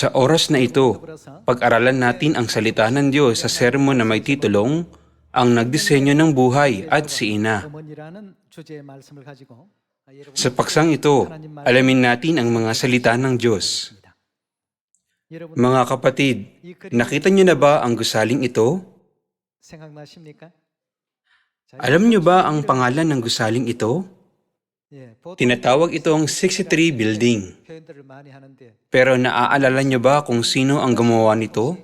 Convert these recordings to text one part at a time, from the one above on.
Sa oras na ito, pag-aralan natin ang salita ng Diyos sa sermon na may titulong Ang Nagdisenyo ng Buhay at si Ina. Sa paksang ito, alamin natin ang mga salita ng Diyos. Mga kapatid, nakita niyo na ba ang gusaling ito? Alam niyo ba ang pangalan ng gusaling ito? Tinatawag itong 63 building. Pero naaalala niyo ba kung sino ang gumawa nito?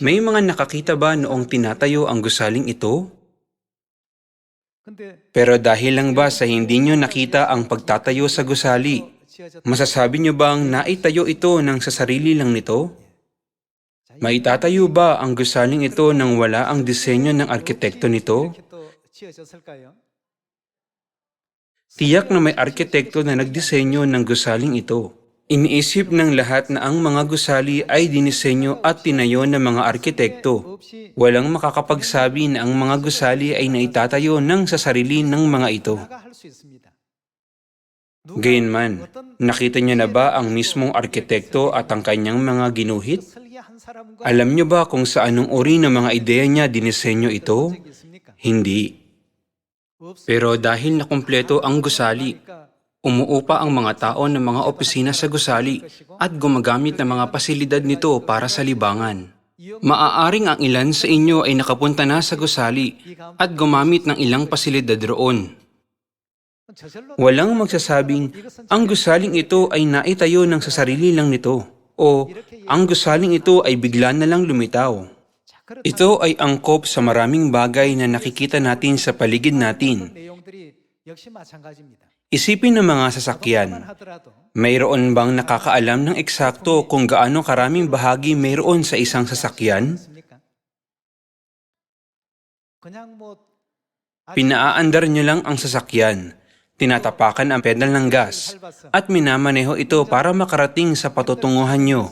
May mga nakakita ba noong tinatayo ang gusaling ito? Pero dahil lang ba sa hindi nyo nakita ang pagtatayo sa gusali, masasabi nyo bang naitayo ito ng sa sarili lang nito? Maitatayo ba ang gusaling ito nang wala ang disenyo ng arkitekto nito? Tiyak na may arkitekto na nagdisenyo ng gusaling ito. Iniisip ng lahat na ang mga gusali ay dinisenyo at tinayo ng mga arkitekto. Walang makakapagsabi na ang mga gusali ay naitatayo ng sasarili ng mga ito. Gayunman, nakita niyo na ba ang mismong arkitekto at ang kanyang mga ginuhit? Alam niyo ba kung sa anong uri ng mga ideya niya dinisenyo ito? Hindi. Pero dahil nakumpleto ang gusali, umuupa ang mga tao ng mga opisina sa gusali at gumagamit ng mga pasilidad nito para sa libangan. Maaaring ang ilan sa inyo ay nakapunta na sa gusali at gumamit ng ilang pasilidad roon. Walang magsasabing, ang gusaling ito ay naitayo ng sa sarili lang nito o ang gusaling ito ay bigla na lang lumitaw. Ito ay angkop sa maraming bagay na nakikita natin sa paligid natin. Isipin ng mga sasakyan, mayroon bang nakakaalam ng eksakto kung gaano karaming bahagi mayroon sa isang sasakyan? Pinaaandar niyo lang ang sasakyan, tinatapakan ang pedal ng gas, at minamaneho ito para makarating sa patutunguhan niyo.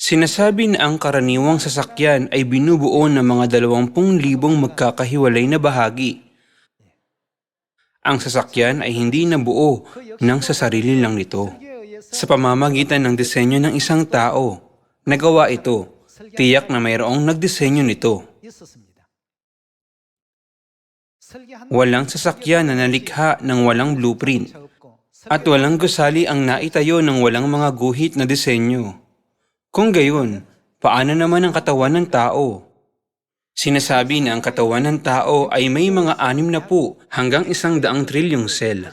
Sinasabi na ang karaniwang sasakyan ay binubuo ng mga 20,000 magkakahiwalay na bahagi. Ang sasakyan ay hindi nabuo ng sa sarili lang nito. Sa pamamagitan ng disenyo ng isang tao, nagawa ito. Tiyak na mayroong nagdisenyo nito. Walang sasakyan na nalikha ng walang blueprint at walang gusali ang naitayo ng walang mga guhit na disenyo. Kung gayon, paano naman ang katawan ng tao? Sinasabi na ang katawan ng tao ay may mga anim na po hanggang isang daang trilyong sel.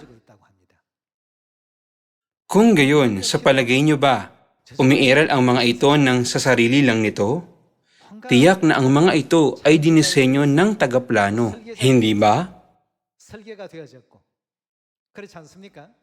Kung gayon, sa palagay niyo ba, umiiral ang mga ito ng sa sarili lang nito? Tiyak na ang mga ito ay dinisenyo ng tagaplano, hindi ba?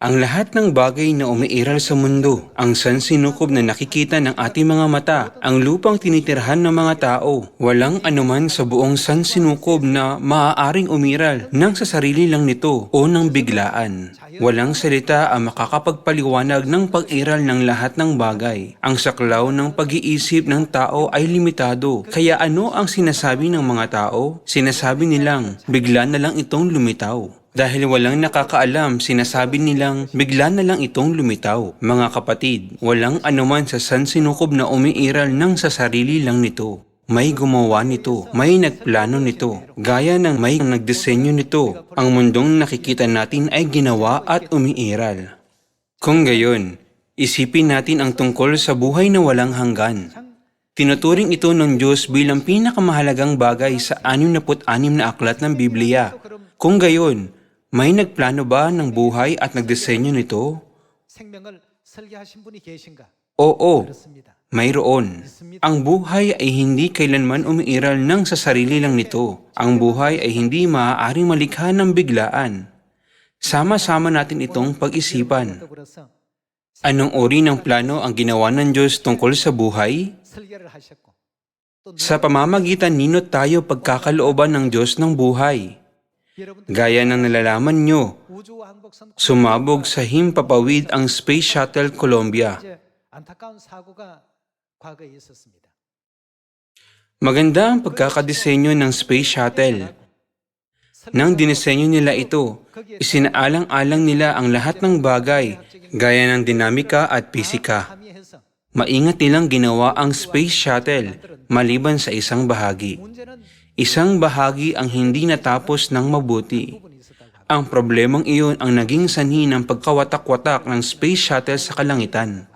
Ang lahat ng bagay na umiiral sa mundo, ang sansinukob na nakikita ng ating mga mata, ang lupang tinitirhan ng mga tao, walang anuman sa buong sansinukob na maaaring umiral ng sa sarili lang nito o ng biglaan. Walang salita ang makakapagpaliwanag ng pag-iral ng lahat ng bagay. Ang saklaw ng pag-iisip ng tao ay limitado. Kaya ano ang sinasabi ng mga tao? Sinasabi nilang, bigla na lang itong lumitaw. Dahil walang nakakaalam, sinasabi nilang bigla na lang itong lumitaw. Mga kapatid, walang anuman sa sansinukob na umiiral ng sa sarili lang nito. May gumawa nito, may nagplano nito, gaya ng may nagdisenyo nito. Ang mundong nakikita natin ay ginawa at umiiral. Kung gayon, isipin natin ang tungkol sa buhay na walang hanggan. Tinuturing ito ng Diyos bilang pinakamahalagang bagay sa 66 na aklat ng Biblia. Kung gayon, may nagplano ba ng buhay at nagdisenyo nito? Oo, mayroon. Ang buhay ay hindi kailanman umiiral ng sa sarili lang nito. Ang buhay ay hindi maaaring malikha ng biglaan. Sama-sama natin itong pag-isipan. Anong uri ng plano ang ginawa ng Diyos tungkol sa buhay? Sa pamamagitan nino tayo pagkakalooban ng Diyos ng buhay. Gaya ng nalalaman nyo, sumabog sa himpapawid ang Space Shuttle Columbia. Maganda ang pagkakadesenyo ng Space Shuttle. Nang dinisenyo nila ito, isinaalang-alang nila ang lahat ng bagay gaya ng dinamika at pisika. Maingat nilang ginawa ang Space Shuttle maliban sa isang bahagi. Isang bahagi ang hindi natapos ng mabuti. Ang problemang iyon ang naging sanhi ng pagkawatak-watak ng Space Shuttle sa kalangitan.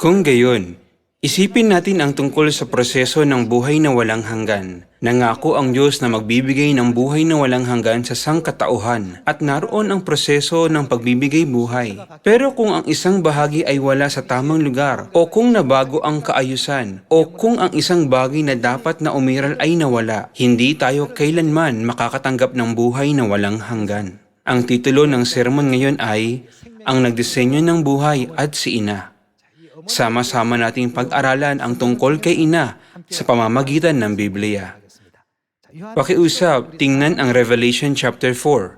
Kung gayon, isipin natin ang tungkol sa proseso ng buhay na walang hanggan. Nangako ang Diyos na magbibigay ng buhay na walang hanggan sa sangkatauhan at naroon ang proseso ng pagbibigay buhay. Pero kung ang isang bahagi ay wala sa tamang lugar o kung nabago ang kaayusan o kung ang isang bagay na dapat na umiral ay nawala, hindi tayo kailanman makakatanggap ng buhay na walang hanggan. Ang titulo ng sermon ngayon ay Ang Nagdisenyo ng Buhay at si Ina sama-sama nating pag-aralan ang tungkol kay ina sa pamamagitan ng Biblia. Pakiusap, tingnan ang Revelation chapter 4.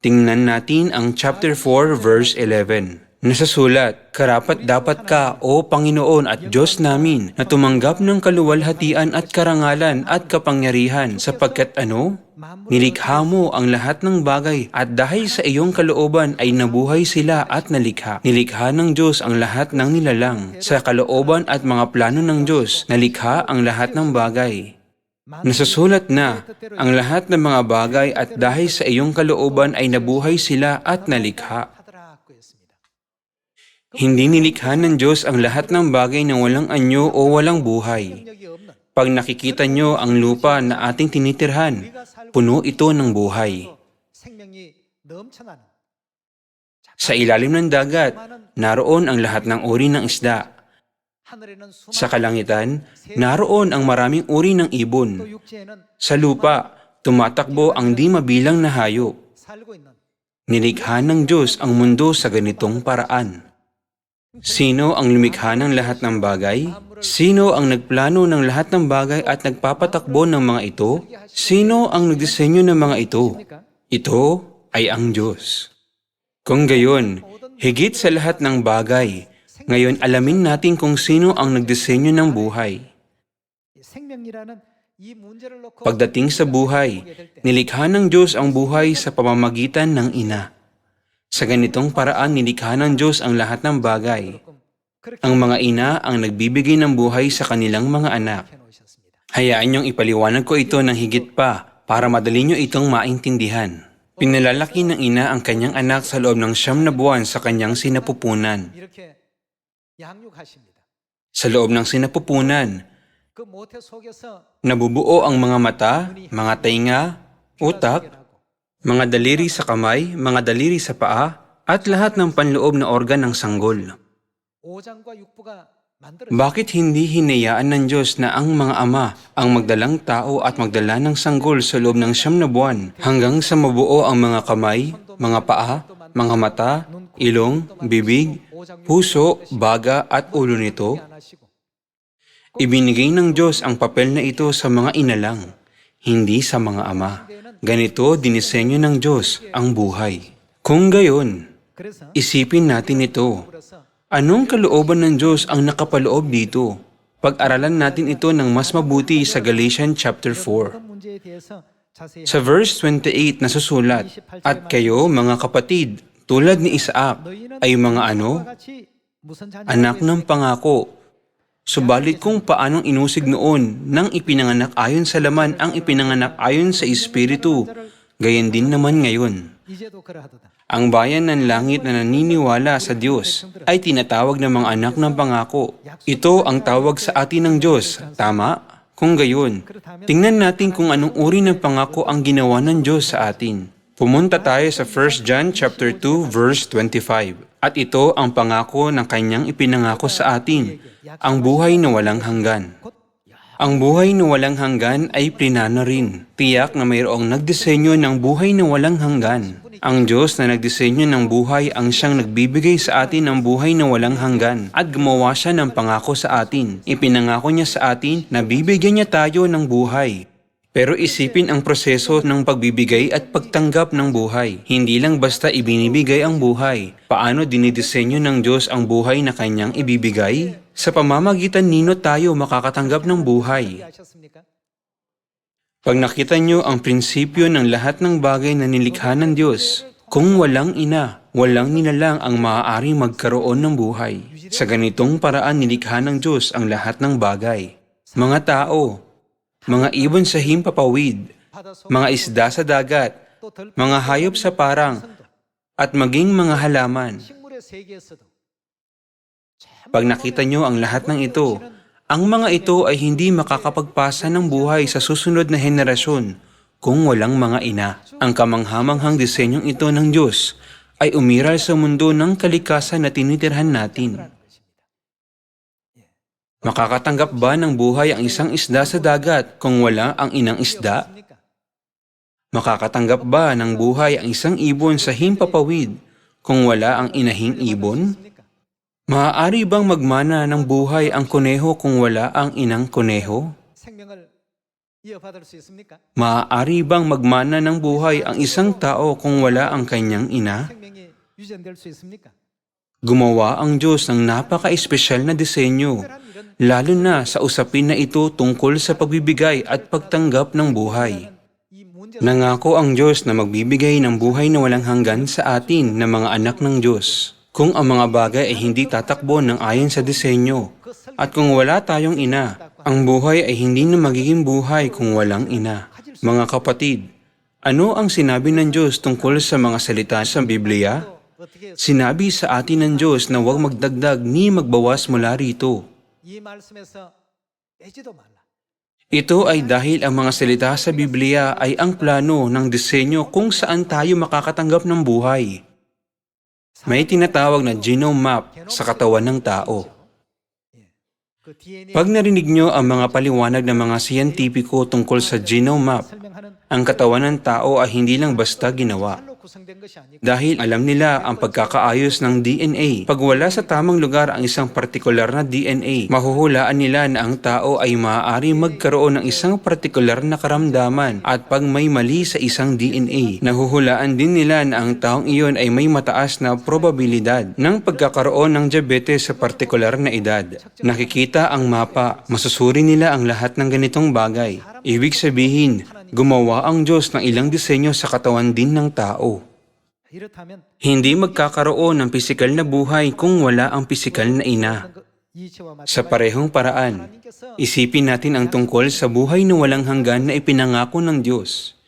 Tingnan natin ang chapter 4 verse 11. Nasasulat, karapat dapat ka, O Panginoon at Diyos namin, na tumanggap ng kaluwalhatian at karangalan at kapangyarihan, sapagkat ano? Nilikha mo ang lahat ng bagay at dahil sa iyong kalooban ay nabuhay sila at nalikha. Nilikha ng Diyos ang lahat ng nilalang. Sa kalooban at mga plano ng Diyos, nalikha ang lahat ng bagay. Nasasulat na ang lahat ng mga bagay at dahil sa iyong kalooban ay nabuhay sila at nalikha. Hindi nilikha ng Diyos ang lahat ng bagay na walang anyo o walang buhay. Pag nakikita nyo ang lupa na ating tinitirhan, puno ito ng buhay. Sa ilalim ng dagat, naroon ang lahat ng uri ng isda. Sa kalangitan, naroon ang maraming uri ng ibon. Sa lupa, tumatakbo ang di mabilang na hayop. Nilikha ng Diyos ang mundo sa ganitong paraan. Sino ang lumikha ng lahat ng bagay? Sino ang nagplano ng lahat ng bagay at nagpapatakbo ng mga ito? Sino ang nagdisenyo ng mga ito? Ito ay ang Diyos. Kung gayon, higit sa lahat ng bagay, ngayon alamin natin kung sino ang nagdisenyo ng buhay. Pagdating sa buhay, nilikha ng Diyos ang buhay sa pamamagitan ng ina. Sa ganitong paraan nilikha ng Diyos ang lahat ng bagay. Ang mga ina ang nagbibigay ng buhay sa kanilang mga anak. Hayaan niyong ipaliwanag ko ito ng higit pa para madali niyo itong maintindihan. Pinalalaki ng ina ang kanyang anak sa loob ng siyam na buwan sa kanyang sinapupunan. Sa loob ng sinapupunan, nabubuo ang mga mata, mga tainga, utak, mga daliri sa kamay, mga daliri sa paa, at lahat ng panloob na organ ng sanggol. Bakit hindi hinayaan ng Diyos na ang mga ama ang magdalang tao at magdala ng sanggol sa loob ng siyam na buwan hanggang sa mabuo ang mga kamay, mga paa, mga mata, ilong, bibig, puso, baga at ulo nito? Ibinigay ng Diyos ang papel na ito sa mga inalang, hindi sa mga ama. Ganito dinisenyo ng Diyos ang buhay. Kung gayon, isipin natin ito. Anong kalooban ng Diyos ang nakapaloob dito? Pag-aralan natin ito ng mas mabuti sa Galatians chapter 4. Sa verse 28 na susulat, At kayo mga kapatid, tulad ni Isaac, ay mga ano? Anak ng pangako Subalit kung paanong inusig noon nang ipinanganak ayon sa laman ang ipinanganak ayon sa Espiritu, gayon din naman ngayon. Ang bayan ng langit na naniniwala sa Diyos ay tinatawag ng mga anak ng pangako. Ito ang tawag sa atin ng Diyos, tama? Kung gayon, tingnan natin kung anong uri ng pangako ang ginawa ng Diyos sa atin. Pumunta tayo sa 1 John chapter 2 verse 25. At ito ang pangako ng kanyang ipinangako sa atin, ang buhay na walang hanggan. 곧 Ang buhay na walang hanggan ay plinano rin. Tiyak na mayroong nagdisenyo ng buhay na walang hanggan. Ang Diyos na nagdisenyo ng buhay ang siyang nagbibigay sa atin ng buhay na walang hanggan at gumawa siya ng pangako sa atin. Ipinangako niya sa atin na bibigyan niya tayo ng buhay. Pero isipin ang proseso ng pagbibigay at pagtanggap ng buhay. Hindi lang basta ibinibigay ang buhay. Paano dinidisenyo ng Diyos ang buhay na kanyang ibibigay? Sa pamamagitan nino tayo makakatanggap ng buhay. Pag nakita nyo ang prinsipyo ng lahat ng bagay na nilikha ng Diyos, kung walang ina, walang nilalang ang maaaring magkaroon ng buhay. Sa ganitong paraan nilikha ng Diyos ang lahat ng bagay. Mga tao, mga ibon sa himpapawid, mga isda sa dagat, mga hayop sa parang, at maging mga halaman. Pag nakita nyo ang lahat ng ito, ang mga ito ay hindi makakapagpasa ng buhay sa susunod na henerasyon kung walang mga ina. Ang kamanghamanghang disenyong ito ng Diyos ay umiral sa mundo ng kalikasan na tinitirhan natin. Makakatanggap ba ng buhay ang isang isda sa dagat kung wala ang inang isda? Makakatanggap ba ng buhay ang isang ibon sa himpapawid kung wala ang inahing ibon? Maaari bang magmana ng buhay ang kuneho kung wala ang inang kuneho? Maaari bang magmana ng buhay ang isang tao kung wala ang kanyang ina? Gumawa ang Diyos ng napaka-espesyal na disenyo lalo na sa usapin na ito tungkol sa pagbibigay at pagtanggap ng buhay. Nangako ang Diyos na magbibigay ng buhay na walang hanggan sa atin na mga anak ng Diyos kung ang mga bagay ay hindi tatakbo ng ayon sa disenyo at kung wala tayong ina, ang buhay ay hindi na magiging buhay kung walang ina. Mga kapatid, ano ang sinabi ng Diyos tungkol sa mga salita sa Biblia? Sinabi sa atin ng Diyos na huwag magdagdag ni magbawas mula rito. Ito ay dahil ang mga salita sa Biblia ay ang plano ng disenyo kung saan tayo makakatanggap ng buhay. May tinatawag na genome map sa katawan ng tao. Pag narinig nyo ang mga paliwanag ng mga siyentipiko tungkol sa genome map, ang katawan ng tao ay hindi lang basta ginawa. Dahil alam nila ang pagkakaayos ng DNA. Pag wala sa tamang lugar ang isang partikular na DNA, mahuhulaan nila na ang tao ay maaari magkaroon ng isang partikular na karamdaman at pag may mali sa isang DNA, nahuhulaan din nila na ang taong iyon ay may mataas na probabilidad ng pagkakaroon ng diabetes sa partikular na edad. Nakikita ang mapa, masusuri nila ang lahat ng ganitong bagay. Ibig sabihin, gumawa ang Diyos ng ilang disenyo sa katawan din ng tao. Hindi magkakaroon ng pisikal na buhay kung wala ang pisikal na ina. Sa parehong paraan, isipin natin ang tungkol sa buhay na walang hanggan na ipinangako ng Diyos.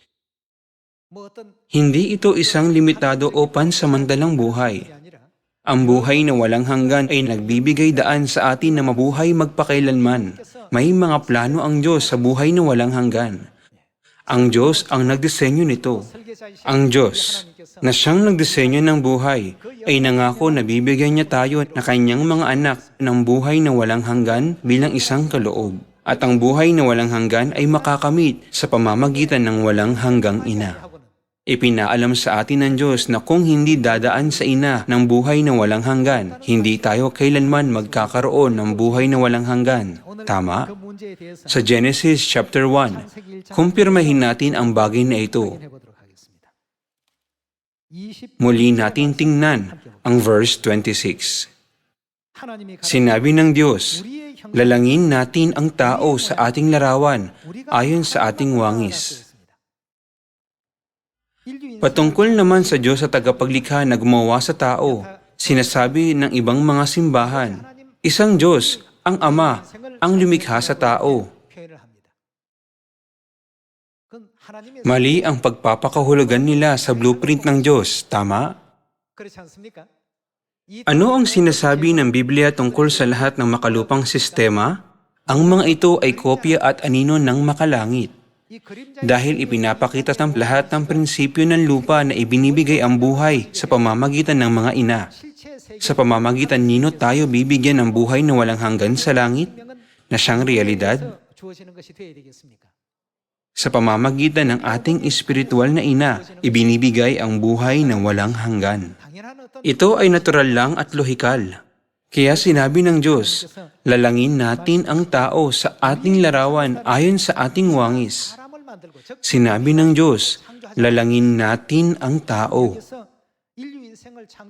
Hindi ito isang limitado o pansamantalang buhay. Ang buhay na walang hanggan ay nagbibigay daan sa atin na mabuhay magpakailanman. May mga plano ang Diyos sa buhay na walang hanggan. Ang Diyos ang nagdisenyo nito. Ang Diyos na siyang nagdisenyo ng buhay ay nangako na bibigyan niya tayo na kanyang mga anak ng buhay na walang hanggan bilang isang kaloob. At ang buhay na walang hanggan ay makakamit sa pamamagitan ng walang hanggang ina. Ipinaalam sa atin ng Diyos na kung hindi dadaan sa ina ng buhay na walang hanggan, hindi tayo kailanman magkakaroon ng buhay na walang hanggan. Tama? Sa Genesis chapter 1, kumpirmahin natin ang bagay na ito. Muli natin tingnan ang verse 26. Sinabi ng Diyos, lalangin natin ang tao sa ating larawan ayon sa ating wangis Patungkol naman sa Diyos sa tagapaglikha na gumawa sa tao, sinasabi ng ibang mga simbahan, isang Diyos, ang Ama, ang lumikha sa tao. Mali ang pagpapakahulugan nila sa blueprint ng Diyos, tama? Ano ang sinasabi ng Biblia tungkol sa lahat ng makalupang sistema? Ang mga ito ay kopya at anino ng makalangit dahil ipinapakita ng lahat ng prinsipyo ng lupa na ibinibigay ang buhay sa pamamagitan ng mga ina. Sa pamamagitan nino tayo bibigyan ng buhay na walang hanggan sa langit na siyang realidad? Sa pamamagitan ng ating espiritual na ina, ibinibigay ang buhay na walang hanggan. Ito ay natural lang at lohikal. Kaya sinabi ng Diyos, lalangin natin ang tao sa ating larawan ayon sa ating wangis. Sinabi ng Diyos, lalangin natin ang tao.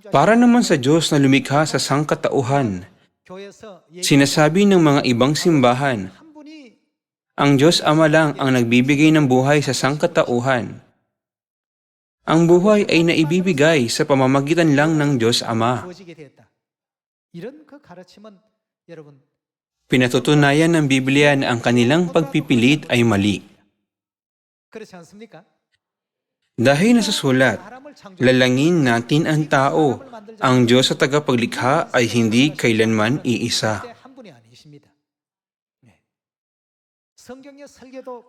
Para naman sa Diyos na lumikha sa sangkatauhan, sinasabi ng mga ibang simbahan, ang Diyos Ama lang ang nagbibigay ng buhay sa sangkatauhan. Ang buhay ay naibibigay sa pamamagitan lang ng Diyos Ama. Pinatutunayan ng Biblia na ang kanilang pagpipilit ay mali. Dahil nasa sulat, lalangin natin ang tao. Ang Diyos sa tagapaglikha ay hindi kailanman iisa.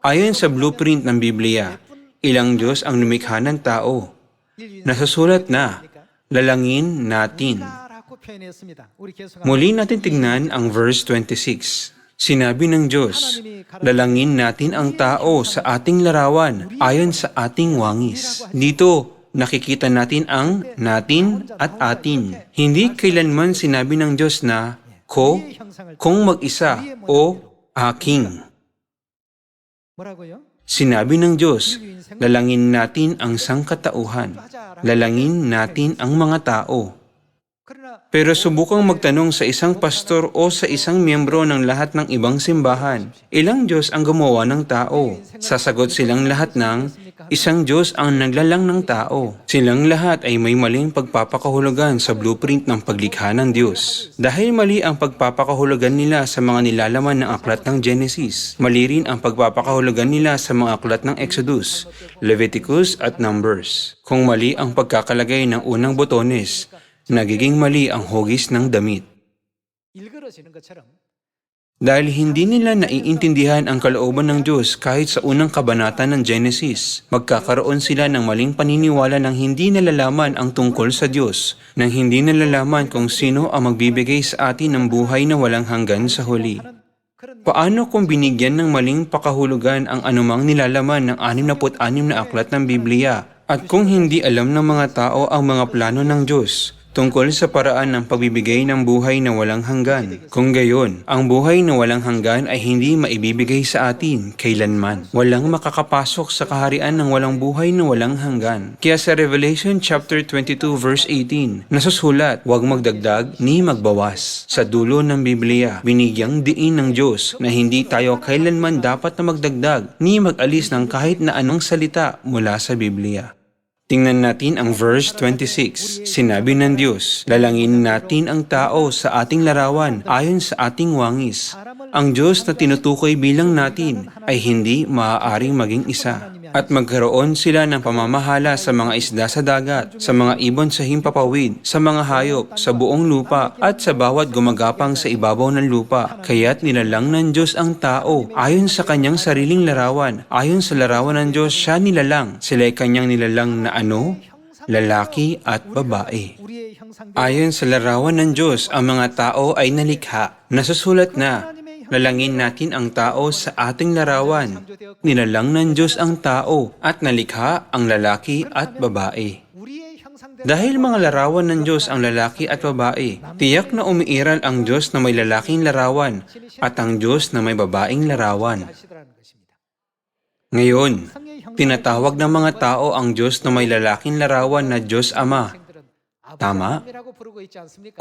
Ayon sa blueprint ng Biblia, ilang Diyos ang lumikha ng tao. Nasasulat na, lalangin natin. Muli natin tignan ang verse 26. Sinabi ng Diyos, lalangin natin ang tao sa ating larawan ayon sa ating wangis. Dito, nakikita natin ang natin at atin. Hindi kailanman sinabi ng Diyos na ko, kung mag-isa o aking. Sinabi ng Diyos, lalangin natin ang sangkatauhan, lalangin natin ang mga tao. Pero subukang magtanong sa isang pastor o sa isang miyembro ng lahat ng ibang simbahan, ilang Diyos ang gumawa ng tao? Sasagot silang lahat ng, isang Diyos ang naglalang ng tao. Silang lahat ay may maling pagpapakahulugan sa blueprint ng paglikha ng Diyos. Dahil mali ang pagpapakahulugan nila sa mga nilalaman ng aklat ng Genesis, mali rin ang pagpapakahulugan nila sa mga aklat ng Exodus, Leviticus at Numbers. Kung mali ang pagkakalagay ng unang botones, nagiging mali ang hugis ng damit. Dahil hindi nila naiintindihan ang kalooban ng Diyos kahit sa unang kabanata ng Genesis, magkakaroon sila ng maling paniniwala ng hindi nalalaman ang tungkol sa Diyos, nang hindi nalalaman kung sino ang magbibigay sa atin ng buhay na walang hanggan sa huli. Paano kung binigyan ng maling pakahulugan ang anumang nilalaman ng 66 na aklat ng Biblia at kung hindi alam ng mga tao ang mga plano ng Diyos, tungkol sa paraan ng pagbibigay ng buhay na walang hanggan. Kung gayon, ang buhay na walang hanggan ay hindi maibibigay sa atin kailanman. Walang makakapasok sa kaharian ng walang buhay na walang hanggan. Kaya sa Revelation chapter 22 verse 18, nasusulat, huwag magdagdag ni magbawas. Sa dulo ng Biblia, binigyang diin ng Diyos na hindi tayo kailanman dapat na magdagdag ni mag-alis ng kahit na anong salita mula sa Biblia. Tingnan natin ang verse 26. Sinabi ng Diyos, lalangin natin ang tao sa ating larawan ayon sa ating wangis. Ang Diyos na tinutukoy bilang natin ay hindi maaaring maging isa at magkaroon sila ng pamamahala sa mga isda sa dagat, sa mga ibon sa himpapawid, sa mga hayop, sa buong lupa at sa bawat gumagapang sa ibabaw ng lupa. Kaya't nilalang ng Diyos ang tao ayon sa kanyang sariling larawan. Ayon sa larawan ng Diyos, siya nilalang. Sila'y kanyang nilalang na ano? Lalaki at babae. Ayon sa larawan ng Diyos, ang mga tao ay nalikha. Nasusulat na, Lalangin natin ang tao sa ating larawan. Nilalang ng Diyos ang tao at nalikha ang lalaki at babae. Dahil mga larawan ng Diyos ang lalaki at babae, tiyak na umiiral ang Diyos na may lalaking larawan at ang Diyos na may babaeng larawan. Ngayon, tinatawag ng mga tao ang Diyos na may lalaking larawan na Diyos Ama. Tama?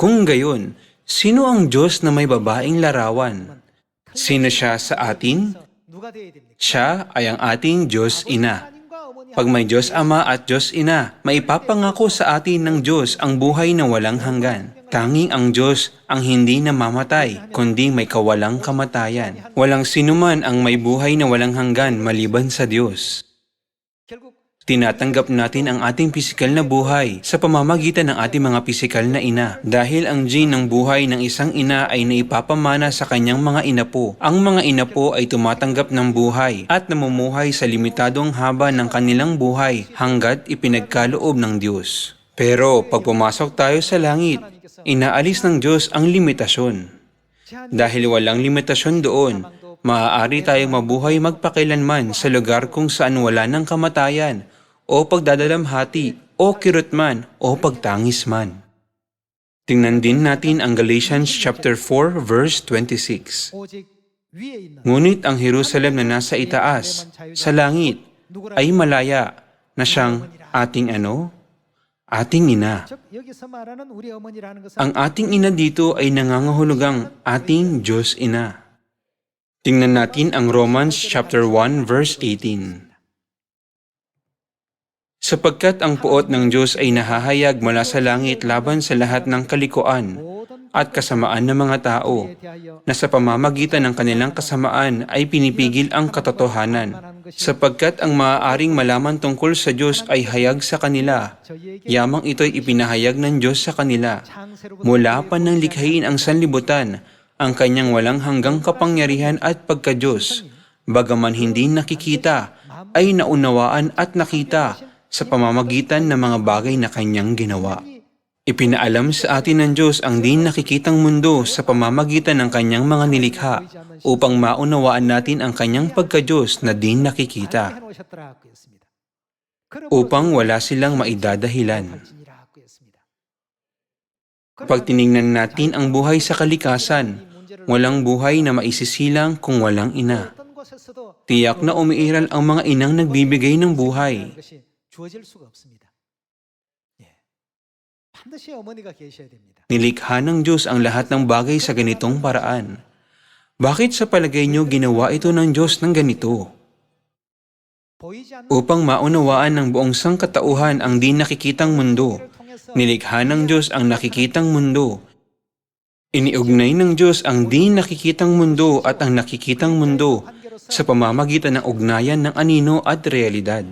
Kung gayon, sino ang Diyos na may babaeng larawan? Sino siya sa atin? Siya ay ang ating Diyos Ina. Pag may Diyos Ama at Diyos Ina, maipapangako sa atin ng Diyos ang buhay na walang hanggan. Tanging ang Diyos ang hindi namamatay, kundi may kawalang kamatayan. Walang sinuman ang may buhay na walang hanggan maliban sa Diyos. Tinatanggap natin ang ating pisikal na buhay sa pamamagitan ng ating mga pisikal na ina. Dahil ang gene ng buhay ng isang ina ay naipapamana sa kanyang mga inapo. Ang mga inapo ay tumatanggap ng buhay at namumuhay sa limitadong haba ng kanilang buhay hanggat ipinagkaloob ng Diyos. Pero pag pumasok tayo sa langit, inaalis ng Diyos ang limitasyon. Dahil walang limitasyon doon, maaari tayong mabuhay magpakilanman sa lugar kung saan wala ng kamatayan o pagdadalamhati o kirutman o pagtangis man. Tingnan din natin ang Galatians chapter 4 verse 26. Ngunit ang Jerusalem na nasa itaas, sa langit, ay malaya na siyang ating ano? Ating ina. Ang ating ina dito ay nangangahulugang ating Diyos ina. Tingnan natin ang Romans chapter 1 verse 18. Sapagkat ang puot ng Diyos ay nahahayag mula sa langit laban sa lahat ng kalikuan at kasamaan ng mga tao, na sa pamamagitan ng kanilang kasamaan ay pinipigil ang katotohanan, sapagkat ang maaaring malaman tungkol sa Diyos ay hayag sa kanila, yamang ito'y ipinahayag ng Diyos sa kanila. Mula pa ng likhain ang sanlibutan, ang kanyang walang hanggang kapangyarihan at pagkadyos, bagaman hindi nakikita, ay naunawaan at nakita sa pamamagitan ng mga bagay na kanyang ginawa. Ipinaalam sa atin ng Diyos ang di nakikitang mundo sa pamamagitan ng kanyang mga nilikha upang maunawaan natin ang kanyang pagkadyos na di nakikita upang wala silang maidadahilan. Pag tiningnan natin ang buhay sa kalikasan, Walang buhay na maisisilang kung walang ina. Tiyak na umiiral ang mga inang nagbibigay ng buhay. Nilikha ng Diyos ang lahat ng bagay sa ganitong paraan. Bakit sa palagay niyo ginawa ito ng Diyos ng ganito? Upang maunawaan ng buong sangkatauhan ang di nakikitang mundo, nilikha ng Diyos ang nakikitang mundo Iniugnay ng Diyos ang di nakikitang mundo at ang nakikitang mundo sa pamamagitan ng ugnayan ng anino at realidad.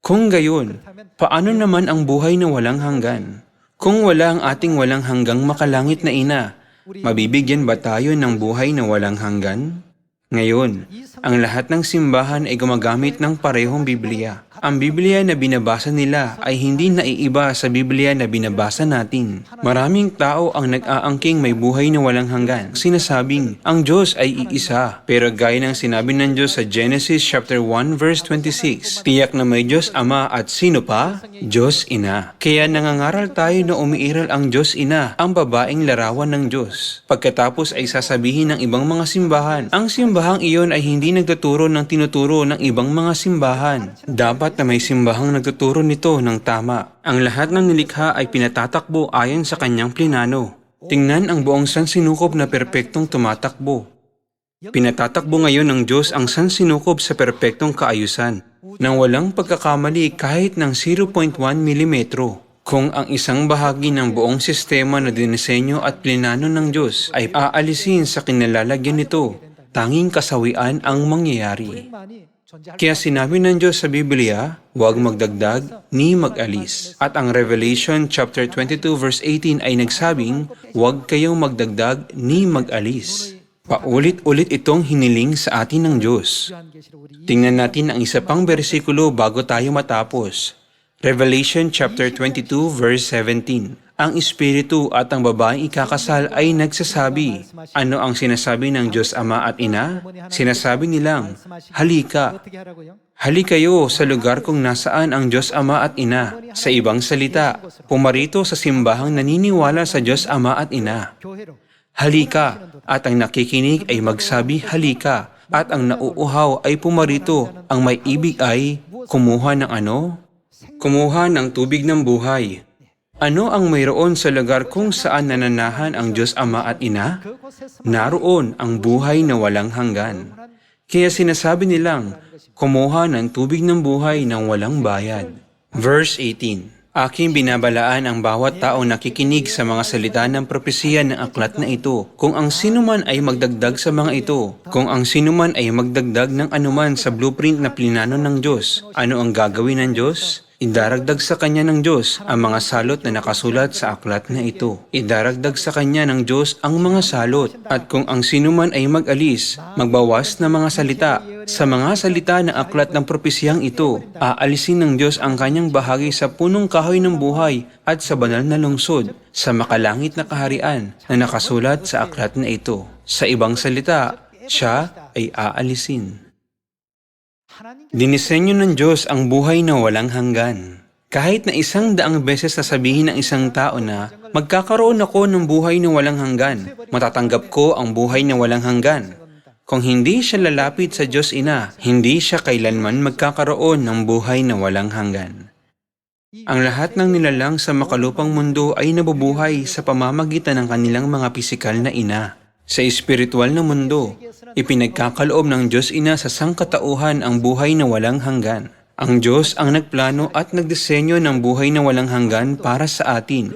Kung gayon, paano naman ang buhay na walang hanggan? Kung wala ang ating walang hanggang makalangit na ina, mabibigyan ba tayo ng buhay na walang hanggan? Ngayon, ang lahat ng simbahan ay gumagamit ng parehong Biblia. Ang Biblia na binabasa nila ay hindi naiiba sa Biblia na binabasa natin. Maraming tao ang nag-aangking may buhay na walang hanggan. Sinasabing, ang Diyos ay iisa. Pero gaya ng sinabi ng Diyos sa Genesis chapter 1 verse 26, tiyak na may Diyos Ama at sino pa? Diyos Ina. Kaya nangangaral tayo na umiiral ang Diyos Ina, ang babaeng larawan ng Diyos. Pagkatapos ay sasabihin ng ibang mga simbahan, ang simbahang iyon ay hindi nagtuturo ng tinuturo ng ibang mga simbahan. Dapat na may simbahang nagtuturo nito ng tama. Ang lahat ng nilikha ay pinatatakbo ayon sa kanyang plinano. Tingnan ang buong sansinukob na perpektong tumatakbo. Pinatatakbo ngayon ng Diyos ang sansinukob sa perpektong kaayusan, nang walang pagkakamali kahit ng 0.1 mm. Kung ang isang bahagi ng buong sistema na dinisenyo at plinano ng Diyos ay aalisin sa kinalalagyan nito, tanging kasawian ang mangyayari. Kaya sinabi ng Diyos sa Biblia, huwag magdagdag ni magalis. At ang Revelation chapter 22 verse 18 ay nagsabing, huwag kayong magdagdag ni magalis. Paulit-ulit itong hiniling sa atin ng Diyos. Tingnan natin ang isa pang bersikulo bago tayo matapos. Revelation chapter 22 verse 17 ang espiritu at ang babaeng ikakasal ay nagsasabi, ano ang sinasabi ng Diyos Ama at Ina? Sinasabi nilang, halika, halikayo sa lugar kung nasaan ang Diyos Ama at Ina. Sa ibang salita, pumarito sa simbahang naniniwala sa Diyos Ama at Ina. Halika, at ang nakikinig ay magsabi halika, at ang nauuhaw ay pumarito, ang may ibig ay kumuha ng ano? Kumuha ng tubig ng buhay, ano ang mayroon sa lugar kung saan nananahan ang Diyos Ama at Ina? Naroon ang buhay na walang hanggan. Kaya sinasabi nilang, kumuha ng tubig ng buhay ng walang bayad. Verse 18 Aking binabalaan ang bawat tao nakikinig sa mga salita ng propesiya ng aklat na ito. Kung ang sinuman ay magdagdag sa mga ito, kung ang sinuman ay magdagdag ng anuman sa blueprint na plinano ng Diyos, ano ang gagawin ng Diyos? Idaragdag sa kanya ng Diyos ang mga salot na nakasulat sa aklat na ito. Idaragdag sa kanya ng Diyos ang mga salot. At kung ang sinuman ay mag-alis, magbawas na mga salita, sa mga salita ng aklat ng propesiyang ito, aalisin ng Diyos ang kanyang bahagi sa punong kahoy ng buhay at sa banal na lungsod, sa makalangit na kaharian na nakasulat sa aklat na ito. Sa ibang salita, siya ay aalisin. Dinisenyo ng Diyos ang buhay na walang hanggan. Kahit na isang daang beses sasabihin ng isang tao na, magkakaroon ako ng buhay na walang hanggan, matatanggap ko ang buhay na walang hanggan. Kung hindi siya lalapit sa Diyos Ina, hindi siya kailanman magkakaroon ng buhay na walang hanggan. Ang lahat ng nilalang sa makalupang mundo ay nabubuhay sa pamamagitan ng kanilang mga pisikal na ina. Sa espiritual na mundo, ipinagkakaloob ng Diyos Ina sa sangkatauhan ang buhay na walang hanggan. Ang Diyos ang nagplano at nagdisenyo ng buhay na walang hanggan para sa atin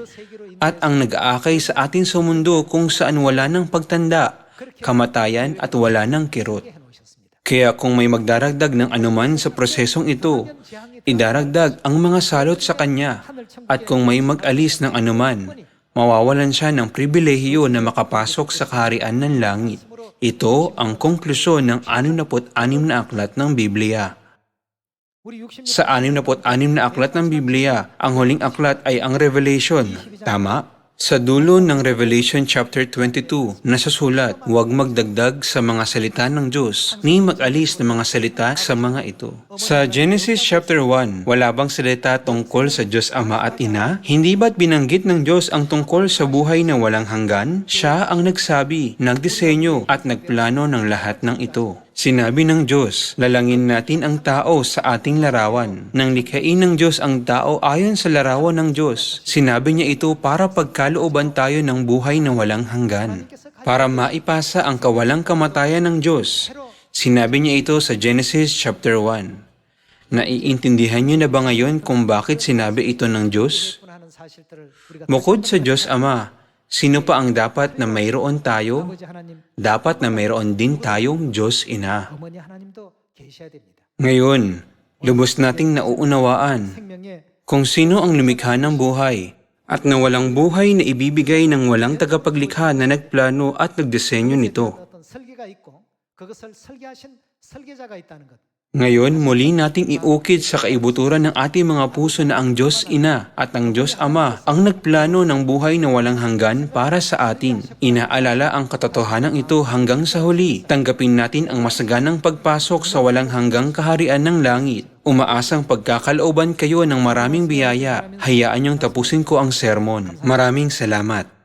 at ang nag-aakay sa atin sa mundo kung saan wala ng pagtanda, kamatayan at wala ng kirot. Kaya kung may magdaragdag ng anuman sa prosesong ito, idaragdag ang mga salot sa Kanya at kung may mag-alis ng anuman, mawawalan siya ng pribilehiyo na makapasok sa kaharian ng langit. Ito ang konklusyon ng 66 na aklat ng Biblia. 우리 66 Sa 66 na aklat ng Biblia, ang huling aklat ay ang Revelation. Tama? Sa dulo ng Revelation chapter 22, nasusulat, huwag magdagdag sa mga salita ng Diyos, ni mag-alis ng mga salita sa mga ito. Sa Genesis chapter 1, wala bang salita tungkol sa Diyos Ama at Ina? Hindi ba't binanggit ng Diyos ang tungkol sa buhay na walang hanggan? Siya ang nagsabi, nagdisenyo at nagplano ng lahat ng ito. Sinabi ng Diyos, lalangin natin ang tao sa ating larawan. Nang likhain ng Diyos ang tao ayon sa larawan ng Diyos, sinabi niya ito para pagkalooban tayo ng buhay na walang hanggan. Para maipasa ang kawalang kamatayan ng Diyos, sinabi niya ito sa Genesis chapter 1. Naiintindihan niyo na ba ngayon kung bakit sinabi ito ng Diyos? Bukod sa Diyos Ama, Sino pa ang dapat na mayroon tayo? Dapat na mayroon din tayong Diyos Ina. Ngayon, lubos nating nauunawaan kung sino ang lumikha ng buhay at na walang buhay na ibibigay ng walang tagapaglikha na nagplano at nagdisenyo nito. Ngayon, muli nating iukit sa kaibuturan ng ating mga puso na ang Diyos Ina at ang Diyos Ama ang nagplano ng buhay na walang hanggan para sa atin. Inaalala ang katotohanan ito hanggang sa huli. Tanggapin natin ang masaganang pagpasok sa walang hanggang kaharian ng langit. Umaasang pagkakalooban kayo ng maraming biyaya. Hayaan niyong tapusin ko ang sermon. Maraming salamat.